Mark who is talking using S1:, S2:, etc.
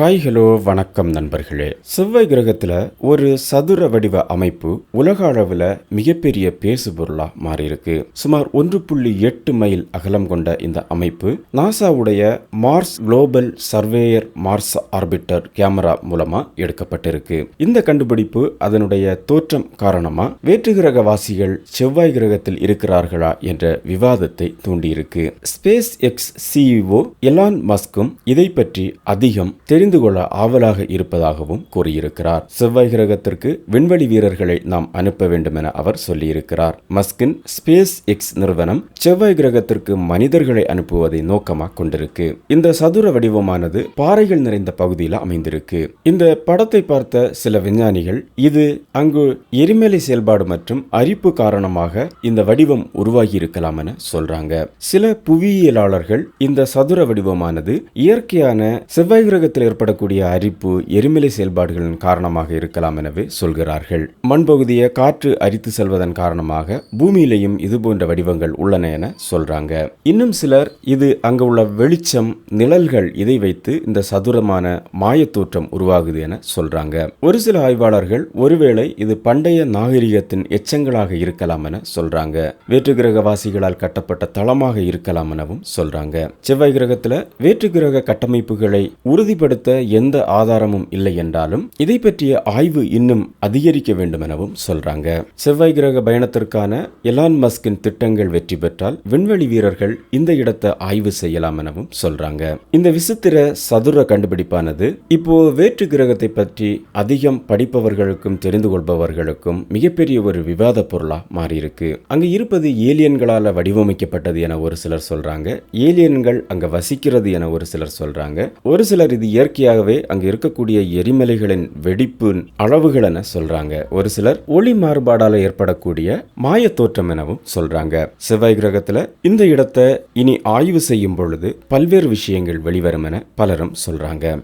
S1: Hi hello வணக்கம் நண்பர்களே. செவ்வாய் கிரகத்தில் ஒரு சதுர வடிவ அமைப்பு உலக அளவில் மிகப்பெரிய பேசுபொருளா மாறியிருக்கு. சுமார் ஒன்று புள்ளி எட்டு மைல் அகலம் கொண்ட இந்த அமைப்பு நாசாவுடைய Mars Global Surveyor Mars orbiter camera மூலமா எடுக்கப்பட்டிருக்கு. இந்த கண்டுபிடிப்பு அதனுடைய தோற்றம் காரணமா வேற்று கிரக வாசிகள் செவ்வாய் கிரகத்தில் இருக்கிறார்களா என்ற விவாதத்தை தூண்டியிருக்கு. ஸ்பேஸ் எக்ஸ் சிஇஓ எலான் மஸ்கும் இதை பற்றி அதிகம் தெரிந்து கொள்ள ஆவலாக இருப்பதாகவும் கூறியிருக்கிறார். செவ்வாய் கிரகத்திற்கு விண்வெளி வீரர்களை நாம் அனுப்ப வேண்டும் என அவர் சொல்லியிருக்கிறார். மஸ்கின் ஸ்பேஸ் எக்ஸ் நிறுவனம் செவ்வாய் கிரகத்திற்கு மனிதர்களை அனுப்புவதை நோக்கமாக கொண்டிருக்கு. இந்த சதுர வடிவமானது பாறைகள் நிறைந்த பகுதியில் அமைந்திருக்கு. இந்த படத்தை பார்த்த சில விஞ்ஞானிகள் இது அங்கு எரிமலை செயல்பாடு மற்றும் அரிப்பு காரணமாக இந்த வடிவம் உருவாகி இருக்கலாம் என சொல்றாங்க. சில புவியியலாளர்கள் இந்த சதுர வடிவமானது இயற்கையான செவ்வாய் கிரகத்தில் ஏற்படக்கூடிய அரிப்பு எரிமலை செயல்பாடுகளின் காரணமாக இருக்கலாம் எனவே சொல்கிறார்கள். மண்பகுதியை காற்று அரித்து செல்வதன் காரணமாக பூமியிலையும் இதுபோன்ற வடிவங்கள் உள்ளன என சொல்றாங்க. இன்னும் சிலர் இது அங்கு உள்ள வெளிச்சம் நிழல்கள் இதை வைத்து இந்த சதுரமான மாயத்தோற்றம் உருவாகுது என சொல்றாங்க. ஒரு சில ஆய்வாளர்கள் ஒருவேளை இது பண்டைய நாகரிகத்தின் எச்சங்களாக இருக்கலாம் என சொல்றாங்க. வேற்று கிரகவாசிகளால் கட்டப்பட்ட தளமாக இருக்கலாம் எனவும் சொல்றாங்க. செவ்வாய் கிரகத்துல வேற்று கிரக கட்டமைப்புகளை உறுதிப்படுத்த எந்த ஆதாரமும் இல்லை என்றாலும் இதை பற்றிய ஆய்வு இன்னும் அதிகரிக்க வேண்டும் எனவும் சொல்றாங்க. செவ்வாய் கிரக பயணத்திற்கான எலான் மஸ்கின் திட்டங்கள் வெற்றி பெற்றால் விண்வெளி வீரர்கள் இந்த இடத்தை ஆய்வு செய்யலாம் எனவும் சொல்றாங்க. இந்த விசித்திர சதுர கண்டுபிடிப்பானது இப்போ வேற்று கிரகத்தை பற்றி அதிகம் படிப்பவர்களுக்கும் தெரிந்து கொள்பவர்களுக்கும் மிகப்பெரிய ஒரு விவாத பொருளா மாறியிருக்கு. அங்கு இருப்பது ஏலியன்களால வடிவமைக்கப்பட்டது என ஒரு சிலர் சொல்றாங்க. ஏலியன்கள் அங்க வசிக்கிறது என ஒரு சிலர் சொல்றாங்க. ஒரு சிலர் இது இயற்கையாகவே அங்கு இருக்கக்கூடிய எரிமலைகளின் வெடிப்பு அளவுகள் என சொல்றாங்க. ஒரு சிலர் ஒளி மாறுபாடால ஏற்படக்கூடிய மாய தோற்றம் எனவும் சொல்றாங்க. செவ்வாய் கிரகத்துல இந்த இடத்தை இனி ஆய்வு செய்யும் பொழுது பல்வேறு விஷயங்கள் வெளிவரும் என பலரும் சொல்றாங்க.